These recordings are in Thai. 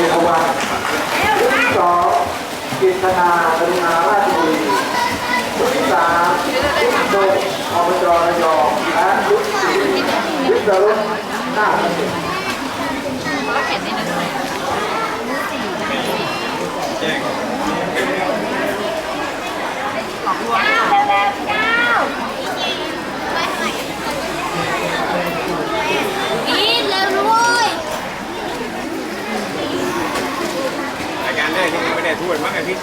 เทวันชุดที่สองกิตนาปริมาราชบุรีชุดที่สามชุดโดอบจระยองและชุดสี่วิศรุตหน้าเกษตร แล้วเขียนในนั้นด้วย แจ้ง หลอกลวง อีทเร็วด้วย รายการแรก นี่ยังไม่ได้ถ้วยมั้งไอพี่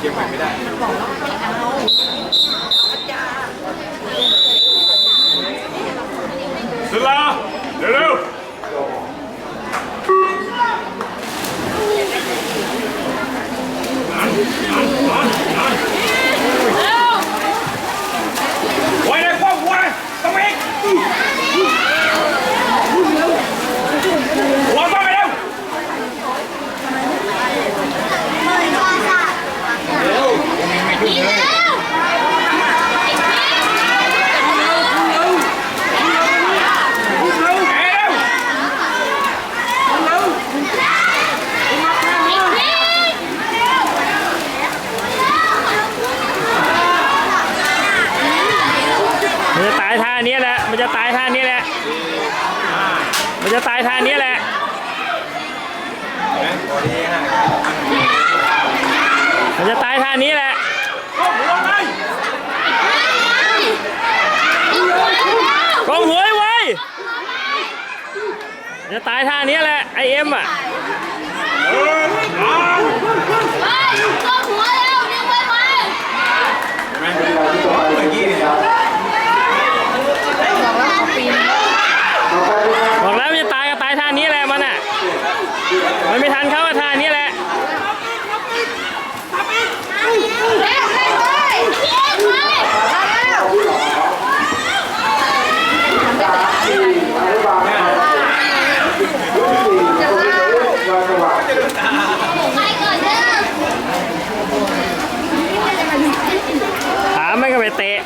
เก็บไว้ไม่ได้สุดละเร็วๆไว้เลยพ่อไว้ต้องอีกหัวมาไปเร็ว เร็วไม่ยุ่งเลยเร็ว มันจะตายท่านี้แหละ มันจะตายท่านี้แหละ มันจะตายท่านี้แหละมันจะตายท่านี้แหละก้มหัวไปก้มหัวไว้ไว้จะตายท่านี้แหละไอเอ็มอะ เออเอา เฮ้ยก็หัวเร็วดึงไว้ไว้ เห็นไหม เป็นเวลาที่ต่อไป เมื่อกี้เนี่ย ครับ บอกแล้วขอปีน ต่อไปเป็นการ บอกแล้วมันจะตายก็ตายท่านี้แหละมันอะ มันไม่ทันเขาว่าทานี้แหละเร็วเร็วเลยพี่เอ็ไปสามสี่อนุบาลชุดที่สี่โรงเรียนวัดสว่างไปก่อนเด้อถามไม่ก็ไปเตะ